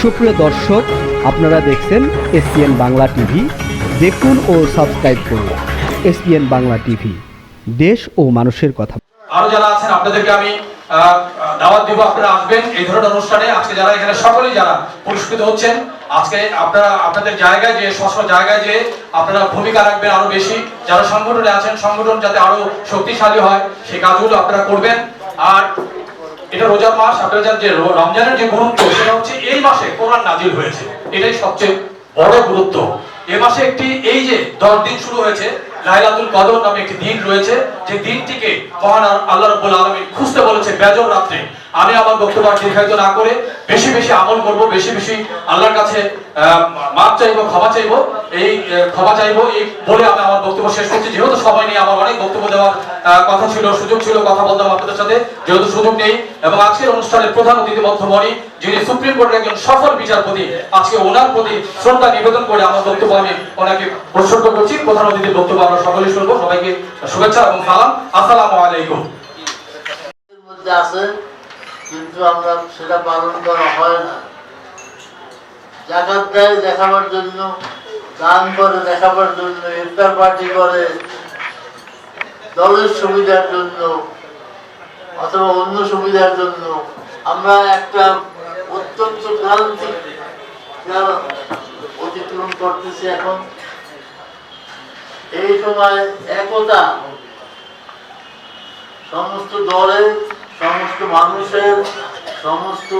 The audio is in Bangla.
সুপ্রিয় দর্শক, আপনারা দেখছেন এসপিএন বাংলা টিভি। দেখুন ও সাবস্ক্রাইব করুন এসপিএন বাংলা টিভি। দেশ ও মানুষের কথা। আরও যারা আছেন, আপনাদেরকে আমি দাওয়াত দিব, আপনারা আসবেন এই ধরনের অনুষ্ঠানে। আজকে যারা এখানে, সকলেই যারা পুরস্কৃত হচ্ছেন, আজকে আপনারা, আপনাদের জায়গায় যে স্ব স্ব জায়গায় যে আপনারা ভূমিকা রাখবেন আরও বেশি। যারা সংগঠনে আছেন, সংগঠন যাতে আরও শক্তিশালী হয়, সেই কাজগুলো আপনারা করবেন। আর এটা রোজার মাস, আপনারা জানেন যে রমজানের যে গুরুত্ব, সেটা হচ্ছে এই মাসে কোরআন নাজিল হয়েছে। এটাই সবচেয়ে বড় গুরুত্ব। এ মাসে একটি, এই যে দশ দিন শুরু হয়েছে, লাইলাতুল কদর নামে একটি দিন রয়েছে, যে দিনটিকে আল্লাহ রাব্বুল খুঁজতে বলেছে বেজর রাত্রে। আমি আমার বক্তব্য দীর্ঘায়িত না করে বেশি বেশি আমল করব, বেশি বেশি আল্লাহর কাছে মাপ ক্ষমা এই ক্ষমা এই বলে আমি আমার বক্তব্য শেষ করছি। যেহেতু আমার অনেক বক্তব্য দেওয়ার কথা ছিল, সুযোগ ছিল, কথা আপনাদের সাথে, যেহেতু সুযোগ নেই। এবং আজকের অনুষ্ঠানের প্রধান অতিথি মধ্যমণি যিনি সুপ্রিম কোর্টের একজন সফল বিচারপতি, আজকে ওনার প্রতি শ্রদ্ধা নিবেদন করে আমার বক্তব্য আমি ওনাকে উৎসর্গ করছি প্রধান অতিথির বক্তব্য আমরা সকলে শুনব। সবাইকে শুভেচ্ছা এবং সালাম। আসসালামু আলাইকুম। আছে, কিন্তু আমরা সেটা পালন করা হয় না। জাকাত দেয় দেখাবার জন্য, দান করে দেখাবার জন্য, ইফতার পার্টি করে, দলের সুবিধার জন্য, অথবা অন্য সুবিধার জন্য। আমরা একটা অত্যন্ত ক্রান্তিক অতিক্রম করতেছি এখন, এই সময় একতা সমস্ত দলের সমস্ত মানুষের সমস্ত